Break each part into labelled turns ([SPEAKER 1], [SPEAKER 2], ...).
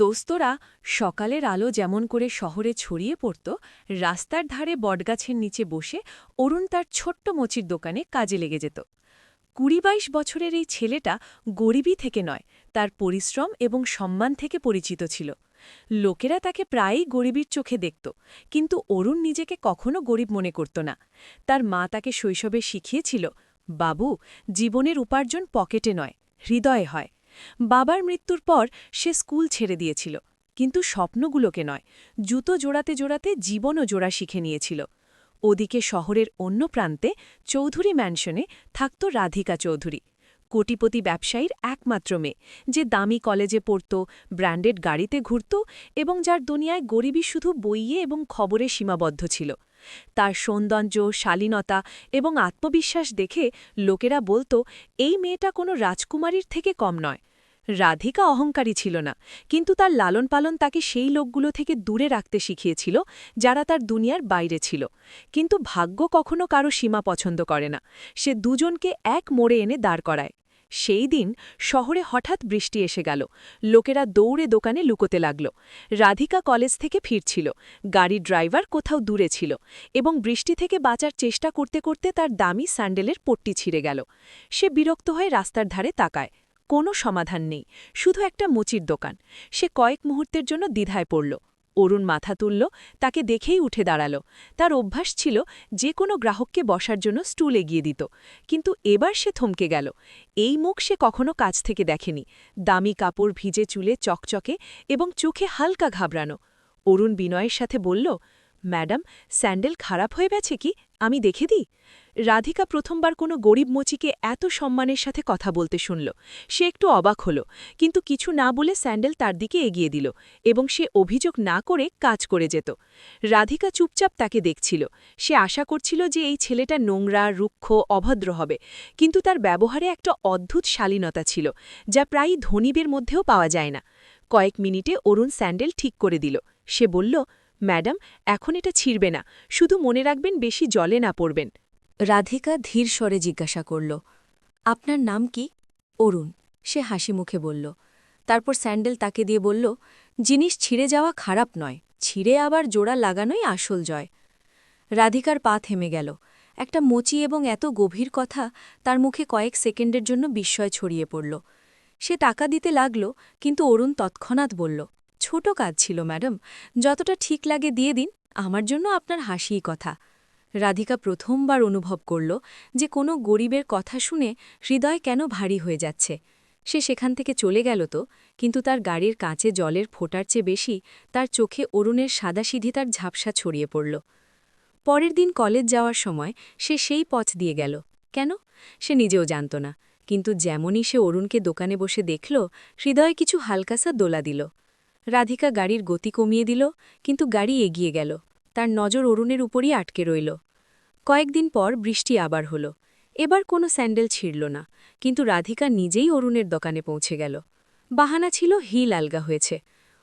[SPEAKER 1] দোস্তরা সকালের আলো যেমন করে শহরে ছড়িয়ে পড়ত, রাস্তার ধারে বটগাছের নিচে বসে অরুণ তার ছোট্ট মচির দোকানে কাজে লেগে যেত। কুড়ি বাইশ বছরের এই ছেলেটা গরিবই থেকে নয়, তার পরিশ্রম এবং সম্মান থেকে পরিচিত ছিল। লোকেরা তাকে প্রায়ই গরিবীর চোখে দেখত, কিন্তু অরুণ নিজেকে কখনো গরিব মনে করত না। তার মা তাকে শৈশবে শিখিয়েছিল, বাবু, জীবনের উপার্জন পকেটে নয়, হৃদয়ে হয়। বাবার মৃত্যুর পর সে স্কুল ছেড়ে দিয়েছিল, কিন্তু স্বপ্নগুলোকে নয়, জুতো জোড়াতে জোড়াতে জীবনও জোড়া শিখে নিয়েছিল। ওদিকে শহরের অন্য প্রান্তে চৌধুরী ম্যানশনে থাকত রাধিকা চৌধুরী, কোটিপতি ব্যবসায়ীর একমাত্র মেয়ে, যে দামি কলেজে পড়ত, ব্র্যান্ডেড গাড়িতে ঘুরত এবং যার দুনিয়ায় গরিবী শুধু বইয়ে এবং খবরে সীমাবদ্ধ ছিল। তার সৌন্দর্য, শালীনতা এবং আত্মবিশ্বাস দেখে লোকেরা বলতো, এই মেয়েটা কোনো রাজকুমারীর থেকে কম নয়। রাধিকা অহংকারী ছিল না, কিন্তু তার লালন পালন তাকে সেই লোকগুলো থেকে দূরে রাখতে শিখিয়েছিল, যারা তার দুনিয়ার বাইরে ছিল। কিন্তু ভাগ্য কখনো কারও সীমা পছন্দ করে না। সে দুজনকে এক মোড়ে এনে দাঁড় করায়। সেই দিন শহরে হঠাৎ বৃষ্টি এসে গেল। লোকেরা দৌড়ে দোকানে লুকোতে লাগল। রাধিকা কলেজ থেকে ফিরছিল। গাড়ির ড্রাইভার কোথাও দূরে ছিল এবং বৃষ্টি থেকে বাঁচার চেষ্টা করতে করতে তার দামি স্যান্ডেলের পট্টি ছিঁড়ে গেল। সে বিরক্ত হয়ে রাস্তার ধারে তাকায়। কোনো সমাধান নেই। শুধু একটা মুচির দোকান। সে কয়েক মুহূর্তের জন্য দ্বিধায় পড়ল। অরুণ মাথা তুলল, তাকে দেখেই উঠে দাঁড়াল। তার অভ্যাস ছিল যে কোনো গ্রাহককে বসার জন্য স্টুল এগিয়ে দিত। কিন্তু এবার সে থমকে গেল। এই মুখ সে কখনো কাছ থেকে দেখেনি। দামি কাপড় ভিজে চুলে চকচকে এবং চোখে হালকা ঘাবড়ানো। অরুণ বিনয়ের সাথে বলল, ম্যাডাম, স্যান্ডেল খারাপ হয়ে গেছে কি? আমি দেখে দিই? রাধিকা প্রথমবার কোনো গরিব মচিকে এত সম্মানের সাথে কথা বলতে শুনল। সে একটু অবাক হল, কিন্তু কিছু না বলে স্যান্ডেল তার দিকে এগিয়ে দিল এবং সে অভিযোগ না করে কাজ করে যেত। রাধিকা চুপচাপ তাকে দেখছিল। সে আশা করছিল যে এই ছেলেটা নোংরা, রুক্ষ, অভদ্র হবে, কিন্তু তার ব্যবহারে একটা অদ্ভুত শালীনতা ছিল, যা প্রায়ই ধনীবের মধ্যেও পাওয়া যায় না। কয়েক মিনিটে অরুণ স্যান্ডেল ঠিক করে দিল। সে বলল, ম্যাডাম, এখন এটা ছিঁড়বে না, শুধু মনে রাখবেন বেশি জলে না পড়বেন। রাধিকা ধীর স্বরে জিজ্ঞাসা করল, আপনার নাম কি? অরুণ। সে হাসি মুখে বলল। তারপর স্যান্ডেল তাকে দিয়ে বলল, জিনিস ছিঁড়ে যাওয়া খারাপ নয়, ছিঁড়ে আবার জোড়া লাগানোই আসল জয়। রাধিকার পা থেমে গেল। একটা মোচি এবং এত গভীর কথা তার মুখে কয়েক সেকেন্ডের জন্য বিস্ময় ছড়িয়ে পড়ল। সে টাকা দিতে লাগল, কিন্তু অরুণ তৎক্ষণাৎ বলল, ছোট কাজ ছিল, ম্যাডাম। যতটা ঠিক লাগে দিয়ে দিন, আমার জন্য আপনার হাসিই কথা। রাধিকা প্রথমবার অনুভব করল যে কোনো গরিবের কথা শুনে হৃদয় কেন ভারী হয়ে যাচ্ছে। সে সেখান থেকে চলে গেল তো, কিন্তু তার গাড়ির কাঁচে জলের ফোটার চেয়ে বেশি তার চোখে অরুণের সাদাসিধি তার ঝাপসা ছড়িয়ে পড়ল। পরের দিন কলেজ যাওয়ার সময় সে সেই পথ দিয়ে গেল। কেন? সে নিজেও জানত না, কিন্তু যেমনই সে অরুণকে দোকানে বসে দেখল, হৃদয়ে কিছু হালকাসা দোলা দিল। রাধিকা গাড়ির গতি কমিয়ে দিল, কিন্তু গাড়ি এগিয়ে গেল। তার নজর অরুণের উপরই আটকে রইল। কয়েকদিন পর বৃষ্টি আবার হল। এবার কোনো স্যান্ডেল ছিঁড়ল না, কিন্তু রাধিকা নিজেই অরুণের দোকানে পৌঁছে গেল। বাহানা ছিল হিল আলগা হয়েছে।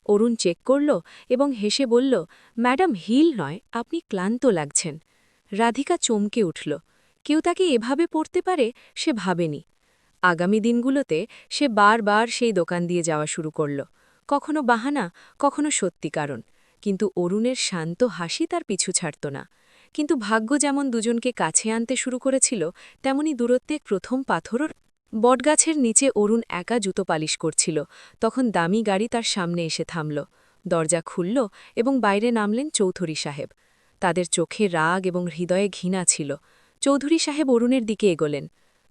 [SPEAKER 1] অরুণ চেক করল এবং হেসে বলল, ম্যাডাম, হিল নয়, আপনি ক্লান্ত লাগছেন। রাধিকা চমকে উঠল। কেউ তাকে এভাবে পড়তে পারে, সে ভাবেনি। আগামী দিনগুলোতে সে বারবার সেই দোকান দিয়ে যাওয়া শুরু করল। কখনো বাহানা, কখনো সত্যি কারণ। কিন্তু অরুণের শান্ত হাসি তার পিছু ছাড়ত না। কিন্তু ভাগ্য যেমন দুজনকে কাছে আনতে শুরু করেছিল, তেমনি দূরত্বে প্রথম পাথরর বটগাছের নিচে অরুণ একা জুতো পালিশ করছিল। তখন দামি গাড়ি তার সামনে এসে থামল। দরজা খুলল এবং বাইরে নামলেন চৌধুরী সাহেব। তাদের চোখে রাগ এবং হৃদয়ে ঘৃণা ছিল। চৌধুরী সাহেব অরুণের দিকে এগোলেন।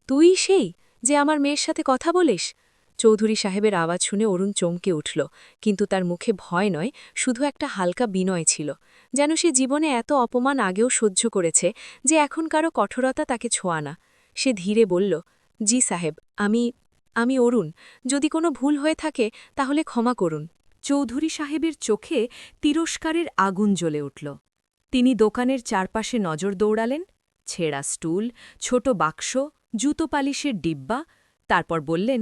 [SPEAKER 1] তুই সেই যে আমার মেয়ের সাথে কথা বলিস? চৌধুরী সাহেবের আওয়াজ শুনে অরুণ চমকে উঠল, কিন্তু তার মুখে ভয় নয়, শুধু একটা হালকা বিনয় ছিল। যেন সে জীবনে এত অপমান আগেও সহ্য করেছে যে এখন কারও কঠোরতা তাকে ছোঁয়া না। সে ধীরে বলল, জি সাহেব, আমি আমি অরুণ। যদি কোনো ভুল হয়ে থাকে, তাহলে ক্ষমা করুন। চৌধুরী সাহেবের চোখে তিরস্কারের আগুন জ্বলে উঠল। তিনি দোকানের চারপাশে নজর দৌড়ালেন, ছেঁড়া স্টুল, ছোট বাক্স, জুতো পালিশের ডিব্বা, তারপর বললেন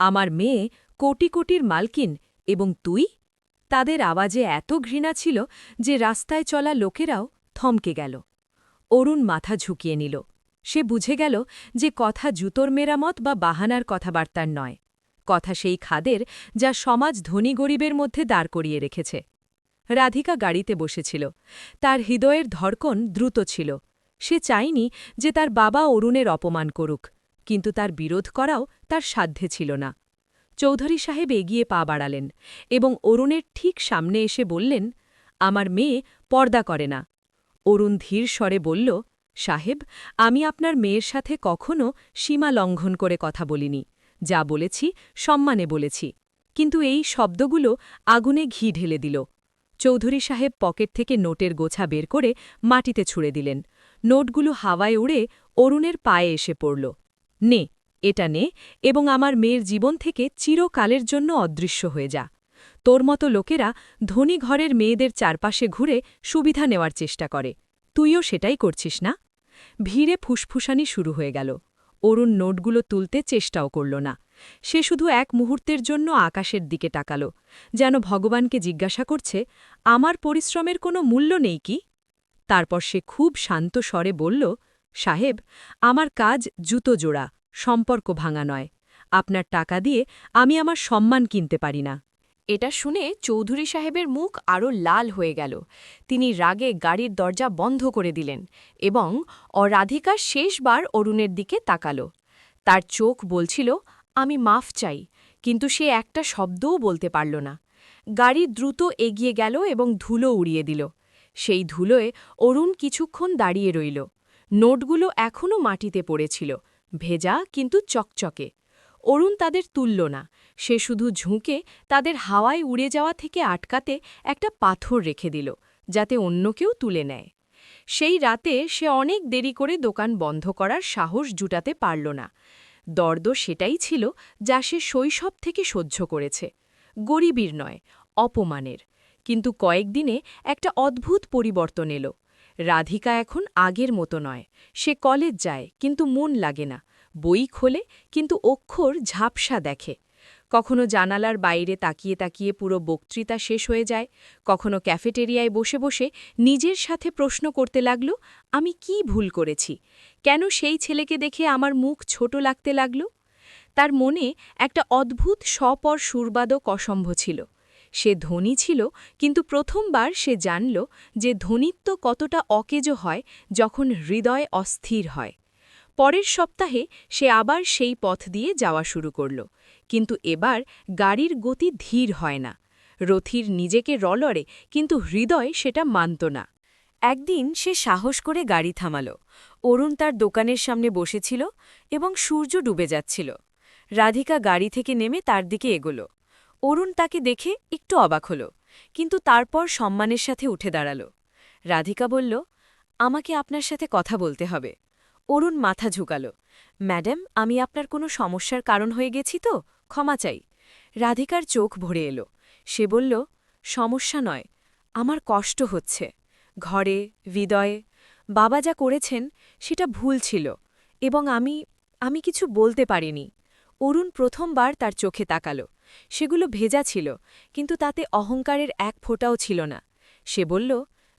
[SPEAKER 1] আমার মেয়ে কোটি কোটির মালকিন এবং তুই? তাদের আওয়াজে এত ঘৃণা ছিল যে রাস্তায় চলা লোকেরাও থমকে গেল। অরুণ মাথা ঝুঁকিয়ে নিল। সে বুঝে গেল যে কথা জুতোর মেরামত বা বাহানার কথাবার্তার নয়। কথা সেই খাদের যা সমাজ ধনী গরিবের মধ্যে দাঁড় করিয়ে রেখেছে। রাধিকা গাড়িতে বসেছিল। তার হৃদয়ের ধড়কন দ্রুত ছিল। সে চায়নি যে তার বাবা অরুণের অপমান করুক, কিন্তু তার বিরোধ করাও তার সাধ্যে ছিল না। চৌধুরী সাহেব এগিয়ে পা বাড়ালেন এবং অরুণের ঠিক সামনে এসে বললেন, আমার মেয়ে পর্দা করে না। অরুণ ধীর স্বরে বলল, সাহেব, আমি আপনার মেয়ের সাথে কখনো সীমা লঙ্ঘন করে কথা বলিনি। যা বলেছি, সম্মানে বলেছি। কিন্তু এই শব্দগুলো আগুনে ঘি ঢেলে দিল। চৌধুরী সাহেব পকেট থেকে নোটের গোছা বের করে মাটিতে ছুঁড়ে দিলেন। নোটগুলো হাওয়ায় উড়ে অরুণের পায়ে এসে পড়ল। নে। এটা নে এবং আমার মেয়ের জীবন থেকে চিরকালের জন্য অদৃশ্য হয়ে যা। তোর মতো লোকেরা ধনী ঘরের মেয়েদের চারপাশে ঘুরে সুবিধা নেওয়ার চেষ্টা করে। তুইও সেটাই করছিস না? ভিড়ে ফুসফুসানি শুরু হয়ে গেল। অরুণ নোটগুলো তুলতে চেষ্টাও করল না। সে শুধু এক মুহূর্তের জন্য আকাশের দিকে তাকাল, যেন ভগবানকে জিজ্ঞাসা করছে, আমার পরিশ্রমের কোনো মূল্য নেই কি? তারপর সে খুব শান্ত স্বরে বলল, সাহেব, আমার কাজ জুতো জোড়া। সম্পর্ক ভাঙা নয়। আপনার টাকা দিয়ে আমি আমার সম্মান কিনতে পারি না।
[SPEAKER 2] এটা শুনে চৌধুরী সাহেবের মুখ আরও লাল হয়ে গেল। তিনি রাগে গাড়ির দরজা বন্ধ করে দিলেন এবং অরাধিকা শেষবার অরুণের দিকে তাকাল। তার চোখ বলছিল, আমি মাফ চাই, কিন্তু সে একটা শব্দও বলতে পারল না। গাড়ি দ্রুত এগিয়ে গেল এবং ধুলো উড়িয়ে দিল। সেই ধুলোয় অরুণ কিছুক্ষণ দাঁড়িয়ে রইল। নোটগুলো এখনও মাটিতে পড়েছিল। ভেজা কিন্তু চকচকে। অরুণ তাদের তুলল না। সে শুধু ঝুঁকে তাদের হাওয়ায় উড়ে যাওয়া থেকে আটকাতে একটা পাথর রেখে দিল, যাতে অন্য কেউ তুলে নেয়। সেই রাতে সে অনেক দেরি করে দোকান বন্ধ করার সাহস জুটাতে পারল না। দর্দ সেটাই ছিল যা সে শৈশব থেকে সহ্য করেছে। গরিবীর নয়, অপমানের। কিন্তু কয়েকদিনে একটা অদ্ভুত পরিবর্তন এলো। রাধিকা এখন আগের মতো নয়। সে কলেজ যায়, কিন্তু মন লাগে না। বই খোলে, কিন্তু অক্ষর ঝাপসা দেখে। কখনো জানালার বাইরে তাকিয়ে তাকিয়ে পুরো বক্তৃতা শেষ হয়ে যায়। কখনো ক্যাফেটেরিয়ায় বসে বসে নিজের সাথে প্রশ্ন করতে লাগল, আমি কি ভুল করেছি? কেন সেই ছেলেকে দেখে আমার মুখ ছোট লাগতে লাগল? তার মনে একটা অদ্ভুত স্বপর সুরবাদক অসম্ভ ছিল। সে ধনী ছিল, কিন্তু প্রথমবার সে জানল যে ধনিত্ব কতটা অকেজো হয় যখন হৃদয় অস্থির হয়। পরের সপ্তাহে সে আবার সেই পথ দিয়ে যাওয়া শুরু করল, কিন্তু এবার গাড়ির গতি ধীর হয় না। রথির নিজেকে রলরে কিন্তু হৃদয় সেটা মানত না। একদিন সে সাহস করে গাড়ি থামাল। অরুণ তার দোকানের সামনে বসেছিল এবং সূর্য ডুবে যাচ্ছিল। রাধিকা গাড়ি থেকে নেমে তার দিকে এগোল। অরুণ তাকে দেখে একটু অবাক হল, কিন্তু তারপর সম্মানের সাথে উঠে দাঁড়াল। রাধিকা বলল, আমাকে আপনার সাথে কথা বলতে হবে। অরুণ মাথা ঝুকাল, ম্যাডাম, আমি আপনার কোনো সমস্যার কারণ হয়ে গেছি তো, ক্ষমা চাই। রাধিকার চোখ ভরে এলো, সে বলল, সমস্যা নয়, আমার কষ্ট হচ্ছে, ঘরে, হৃদয়ে। বাবা যা করেছেন, সেটা ভুল ছিল, এবং আমি আমি কিছু বলতে পারিনি। অরুণ প্রথমবার তার চোখে তাকাল সেগুলো ভেজা ছিল, কিন্তু তাতে অহংকারের এক ফোঁটাও ছিল না। সে বলল,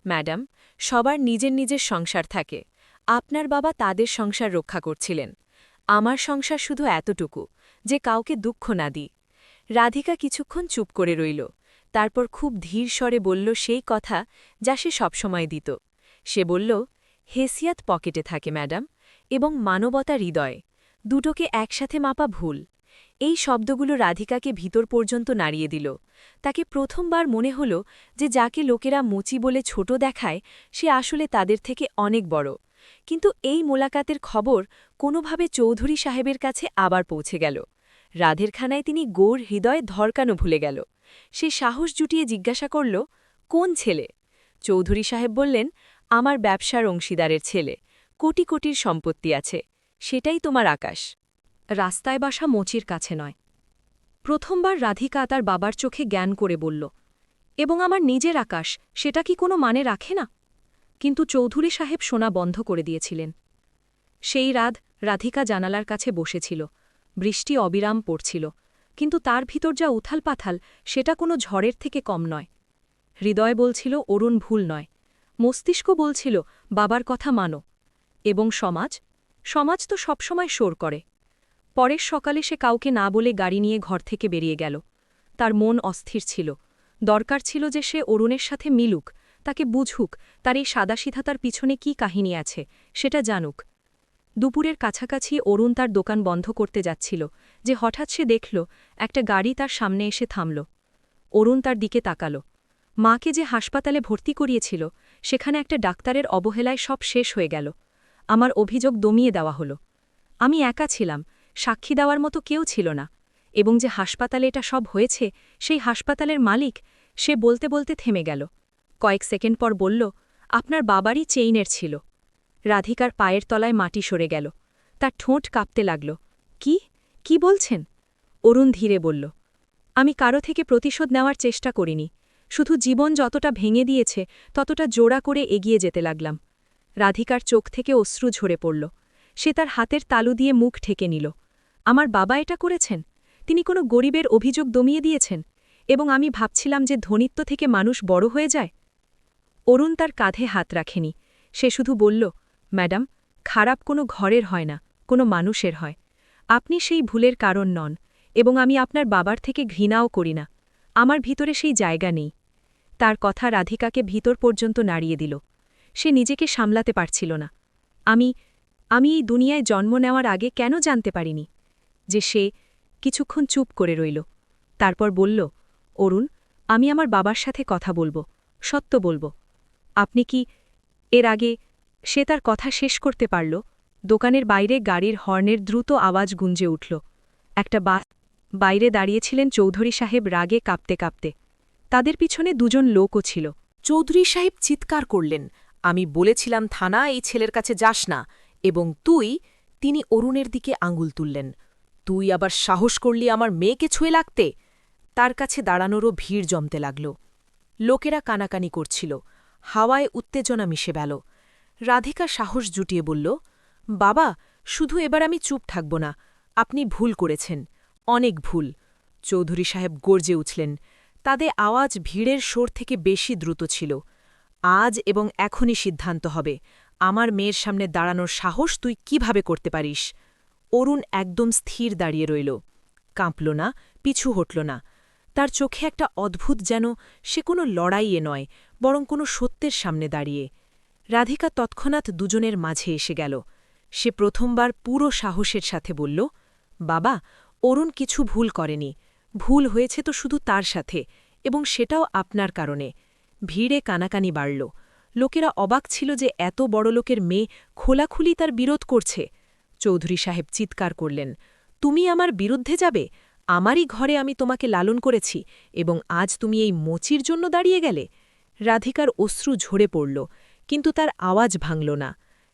[SPEAKER 2] ম্যাডাম, সবার নিজের নিজের সংসার থাকে। আপনার বাবা তাদের সংসার রক্ষা করছিলেন। আমার সংসার শুধু এতটুকু, যে কাউকে দুঃখ না দিই। রাধিকা কিছুক্ষণ চুপ করে রইল। তারপর খুব ধীর স্বরে বলল সেই কথা যা সে সবসময় দিত। সে বলল, হেসিয়াত পকেটে থাকে, ম্যাডাম, এবং মানবতা হৃদয়। দুটোকে একসাথে মাপা ভুল। এই শব্দগুলো রাধিকাকে ভিতর পর্যন্ত নাড়িয়ে দিল। তাকে প্রথমবার মনে হল যে যাকে লোকেরা মুচি বলে ছোট দেখায়, সে আসলে তাদের থেকে অনেক বড়। কিন্তু এই মোলাকাতের খবর কোনোভাবে চৌধুরী সাহেবের কাছে আবার পৌঁছে গেল। রাধেরখানায় তিনি গোর হৃদয় ধরকানো ভুলে গেল। সে সাহস জুটিয়ে জিজ্ঞাসা করল, কোন ছেলে? চৌধুরী সাহেব বললেন, আমার ব্যবসার অংশীদারের ছেলে। কোটি কোটির সম্পত্তি আছে। সেটাই তোমার আকাশ। রাস্তায় বাসা মোচির কাছে নয়। প্রথমবার রাধিকা তার বাবার চোখে জ্ঞান করে বলল, এবং আমার নিজের আকাশ, সেটা কি কোনো মানে রাখে না? কিন্তু চৌধুরী সাহেব শোনা বন্ধ করে দিয়েছিলেন। সেই রাত রাধিকা জানালার কাছে বসেছিল, বৃষ্টি অবিরাম পড়ছিল, কিন্তু তার ভিতর যা উথাল পাথাল সেটা কোনো ঝড়ের থেকে কম নয়। হৃদয় বলছিল, অরুণ ভুল নয়। মস্তিষ্ক বলছিল, বাবার কথা মানো। এবং সমাজ? সমাজ তো সবসময় শোর করে।
[SPEAKER 1] পরের সকালে সে কাউকে না বলে গাড়ি নিয়ে ঘর থেকে বেরিয়ে গেল। তার মন অস্থির ছিল। দরকার ছিল যে সে অরুণের সাথে মিলুক, তাকে বুঝুক, তার এই সাদাসিধাতার পিছনে কি কাহিনী আছে, সেটা জানুক। দুপুরের কাছাকাছি অরুণ তার দোকান বন্ধ করতে যাচ্ছিল, যে হঠাৎ সে দেখল, একটা গাড়ি তার সামনে এসে থামল। অরুণ তার দিকে তাকাল। মাকে যে হাসপাতালে ভর্তি করিয়েছিল, সেখানে একটা ডাক্তারের অবহেলায় সব শেষ হয়ে গেল। আমার অভিযোগ দমিয়ে দেওয়া হলো। আমি একা ছিলাম সাক্ষী দেওয়ার মতো কেউ ছিল না এবং যে হাসপাতালে এটা সব হয়েছে, সেই হাসপাতালের মালিক সে বলতে বলতে থেমে গেল। কয়েক সেকেন্ড পর বলল, আপনার বাবারই চেইনের ছিল। রাধিকার পায়ের তলায় মাটি সরে গেল। তার ঠোঁট কাঁপতে লাগল। কি? কি বলছেন? অরুণ ধীরে বলল, আমি কারও থেকে প্রতিশোধ নেওয়ার চেষ্টা করিনি। শুধু জীবন যতটা ভেঙে দিয়েছে, ততটা জোড়া করে এগিয়ে যেতে লাগলাম। রাধিকার চোখ থেকে অশ্রু ঝরে পড়ল। সে তার হাতের তালু দিয়ে মুখ ঠেকে নিল। আমার বাবা এটা করেছেন। তিনি কোনো গরিবের অভিযোগ দমিয়ে দিয়েছেন এবং আমি ভাবছিলাম যে ধনিত্ব থেকে মানুষ বড় হয়ে যায়। অরুণ তার কাঁধে হাত রাখেনি। সে শুধু বলল, ম্যাডাম, খারাপ কোনো ঘরের হয় না, কোনো মানুষের হয়। আপনি সেই ভুলের কারণ নন এবং আমি আপনার বাবার থেকে ঘৃণাও করি না। আমার ভিতরে সেই জায়গা নেই। তার কথা রাধিকাকে ভিতর পর্যন্ত নাড়িয়ে দিল। সে নিজেকে সামলাতে পারছিল না। আমি আমি এই দুনিয়ায় জন্ম নেওয়ার আগে কেন জানতে পারিনি? যে সে কিছুক্ষণ চুপ করে রইল। তারপর বলল, অরুণ, আমি আমার বাবার সাথে কথা বলব, সত্য বলব। আপনি কি এর আগে সে তার কথা শেষ করতে পারল? দোকানের বাইরে গাড়ির হর্নের দ্রুত আওয়াজ গুঞ্জে উঠল। একটা বাস বাইরে দাঁড়িয়েছিলেন চৌধুরী সাহেব রাগে কাঁপতে কাঁপতে। তাদের পিছনে দুজন লোকও ছিল।
[SPEAKER 3] চৌধুরী সাহেব চিৎকার করলেন, আমি বলেছিলাম থানা, এই ছেলের কাছে যাস না, এবং তুই, তিনি অরুণের দিকে আঙুল তুললেন। তুই আবার সাহস করলি আমার মেয়েকে ছুঁয়ে লাগতে? তার কাছে দাঁড়ানোরও ভিড় জমতে লাগল। লোকেরা কানাকানি করছিল। হাওয়ায় উত্তেজনা মিশে গেল। রাধিকা সাহস জুটিয়ে বলল, বাবা, শুধু এবার আমি চুপ থাকব না। আপনি ভুল করেছেন। অনেক ভুল। চৌধুরী সাহেব গর্জে উঠলেন। তাদের আওয়াজ ভিড়ের সোর থেকে বেশি দ্রুত ছিল। আজ এবং এখনই সিদ্ধান্ত হবে। আমার মেয়ের সামনে দাঁড়ানোর সাহস তুই কীভাবে করতে পারিস? অরুণ একদম স্থির দাঁড়িয়ে রইল। কাঁপল না, পিছু হটল না। তার চোখে একটা অদ্ভুত যেন সে কোনো লড়াইয়ে নয়, বরং কোনো সত্যের সামনে দাঁড়িয়ে। রাধিকা তৎক্ষণাৎ দুজনের মাঝে এসে গেল। সে প্রথমবার পুরো সাহসের সাথে বলল, বাবা, অরুণ কিছু ভুল করেনি। ভুল হয়েছে তো শুধু তার সাথে, এবং সেটাও আপনার কারণে। ভিড়ে কানাকানি বাড়ল। লোকেরা অবাক ছিল যে এত বড় লোকের মেয়ে খোলাখুলি তার বিরোধ করছে। চৌধুরী সাহেব চিৎকার করলেন, তুমি আমার বিরুদ্ধে যাবে? আমারই ঘরে আমি তোমাকে লালন করেছি এবং আজ তুমি এই মোচির জন্য দাঁড়িয়ে গেলে? রাধিকার অশ্রু ঝরে পড়ল, কিন্তু তার আওয়াজ ভাঙল না।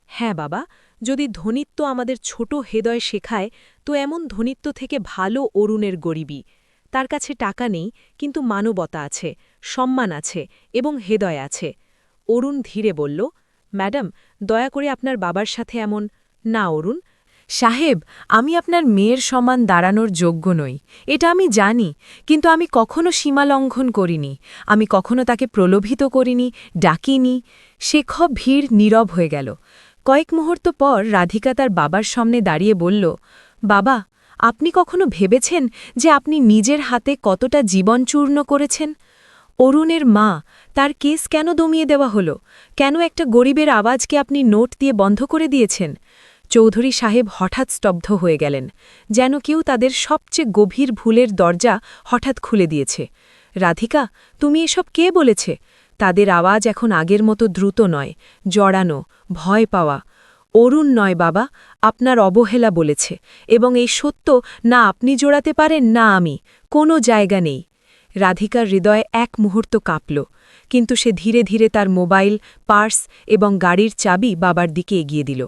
[SPEAKER 3] হ্যাঁ বাবা, যদি ধনিত্ব আমাদের ছোট হৃদয় শেখায়, তো এমন ধনিত্ব থেকে ভালো অরুণের গরিবী। তার কাছে টাকা নেই, কিন্তু মানবতা আছে, সম্মান আছে এবং হৃদয় আছে। অরুণ ধীরে বলল, ম্যাডাম, দয়া করে আপনার বাবার সাথে এমন, না অরুণ সাহেব, আমি আপনার মেয়ের সমান দাঁড়ানোর যোগ্য নই। এটা আমি জানি, কিন্তু আমি কখনো সীমা লঙ্ঘন করিনি। আমি কখনো তাকে প্রলোভিত করিনি, ডাকিনি। খব ভিড় নীরব হয়ে গেল। কয়েক মুহূর্ত পর রাধিকা তার বাবার সামনে দাঁড়িয়ে বলল, বাবা, আপনি কখনো ভেবেছেন যে আপনি নিজের হাতে কতটা জীবন চূর্ণ করেছেন? অরুণের মা, তার কেস কেন দমিয়ে দেওয়া হলো? কেন একটা গরিবের আওয়াজকে আপনি নোট দিয়ে বন্ধ করে দিয়েছেন? চৌধুরী সাহেব হঠাৎ স্তব্ধ হয়ে গেলেন, যেন কেউ তাদের সবচেয়ে গভীর ভুলের দরজা হঠাৎ খুলে দিয়েছে। রাধিকা, তুমি এসব কে বলেছে? তাদের আওয়াজ এখন আগের মতো দ্রুত নয়, জড়ানো, ভয় পাওয়া। অরুণ নয় বাবা, আপনার অবহেলা বলেছে, এবং এই সত্য না আপনি জোড়াতে পারেন, না আমি, কোনো জায়গা নেই। রাধিকার হৃদয়ে এক মুহূর্ত কাঁপল, কিন্তু সে ধীরে ধীরে তার মোবাইল, পার্স এবং গাড়ির চাবি বাবার দিকে এগিয়ে দিল।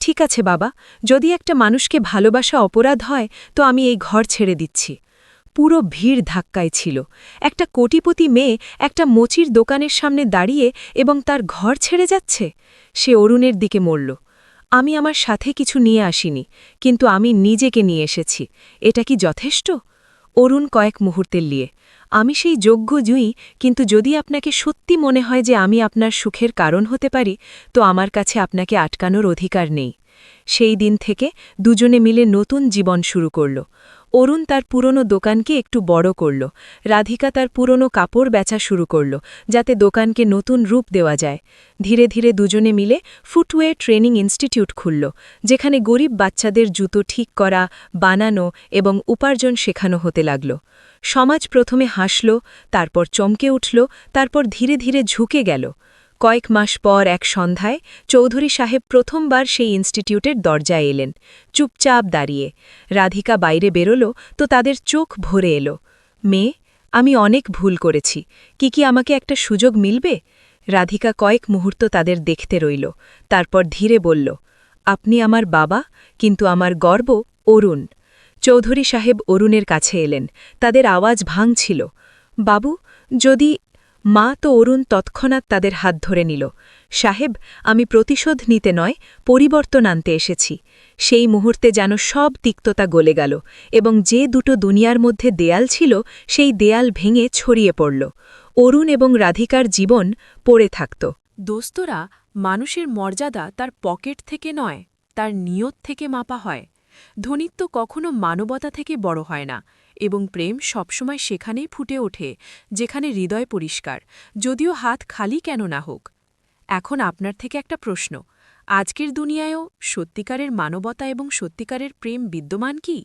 [SPEAKER 3] ঠিক আছে বাবা, যদি একটা মানুষকে ভালোবাসা অপরাধ হয়, তো আমি এই ঘর ছেড়ে দিচ্ছি। পুরো ভিড় ধাক্কায় ছিল। একটা কোটিপতি মেয়ে একটা মোচির দোকানের সামনে দাঁড়িয়ে এবং তার ঘর ছেড়ে যাচ্ছে। সে অরুণের দিকে মরল। আমি আমার সাথে কিছু নিয়ে আসিনি, কিন্তু আমি নিজেকে নিয়ে এসেছি। এটা কি যথেষ্ট? অরুণ কয়েক মুহূর্তের লিয়ে। আমি সেই যোগ্য জুই, কিন্তু যদি আপনাকে সত্যি মনে হয় যে আমি আপনার সুখের কারণ হতে পারি, তো আমার কাছে আপনাকে আটকানোর অধিকার নেই।
[SPEAKER 1] সেই দিন থেকে দুজনে মিলে নতুন জীবন শুরু করল। অরুণ তার পুরনো দোকানকে একটু বড় করল। রাধিকা তার পুরনো কাপড় বেচা শুরু করল, যাতে দোকানকে নতুন রূপ দেওয়া যায়। ধীরে ধীরে দুজনে মিলে ফুটওয়ে ট্রেনিং ইনস্টিটিউট খুলল, যেখানে গরিব বাচ্চাদের জুতো ঠিক করা, বানানো এবং উপার্জন শেখানো হতে লাগল। সমাজ প্রথমে হাসল, তারপর চমকে উঠল, তারপর ধীরে ধীরে ঝুঁকে গেল। কয়েক মাস পর এক সন্ধ্যায় চৌধুরী সাহেব প্রথমবার সেই ইনস্টিটিউটের দরজায় এলেন। চুপচাপ দাঁড়িয়ে। রাধিকা বাইরে বেরোল তো তাদের চোখ ভরে এলো। মেয়ে, আমি অনেক ভুল করেছি। কি কি আমাকে একটা সুযোগ মিলবে? রাধিকা কয়েক মুহূর্ত তাদের দেখতে রইল। তারপর ধীরে বলল, আপনি আমার বাবা, কিন্তু আমার গর্ব অরুণ। চৌধুরী সাহেব অরুণের কাছে এলেন। তাদের আওয়াজ ভাঙছিল। বাবু, যদি মা তো অরুণ তৎক্ষণাৎ তাদের হাত ধরে নিল। সাহেব, আমি প্রতিশোধ নিতে নয়, পরিবর্তন আনতে এসেছি। সেই মুহূর্তে যেন সব তিক্ততা গলে গেল এবং যে দুটো দুনিয়ার মধ্যে দেয়াল ছিল, সেই দেয়াল ভেঙে ছড়িয়ে পড়ল। অরুণ এবং রাধিকার জীবন পড়ে থাকত।
[SPEAKER 2] দোস্তরা, মানুষের মর্যাদা তার পকেট থেকে নয়, তার নিয়ত থেকে মাপা হয়। ধনিত্ব কখনো মানবতা থেকে বড় হয় না। এবং প্রেম সবসময় সেখানেই ফুটে ওঠে, যেখানে হৃদয় পরিষ্কার, যদিও হাত খালি কেন না হোক। এখন আপনার থেকে একটা প্রশ্ন, আজকের দুনিয়ায়ও সত্যিকারের মানবতা এবং সত্যিকারের প্রেম বিদ্যমান কি?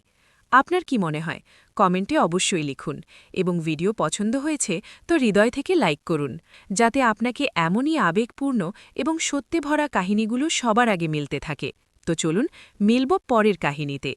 [SPEAKER 2] আপনার কি মনে হয়? কমেন্টে অবশ্যই লিখুন, এবং ভিডিও পছন্দ হয়েছে তো হৃদয় থেকে লাইক করুন, যাতে আপনাকে এমনই আবেগপূর্ণ এবং সত্যে ভরা কাহিনীগুলো সবার আগে মিলতে থাকে। তো চলুন, মিলব পরের কাহিনীতে।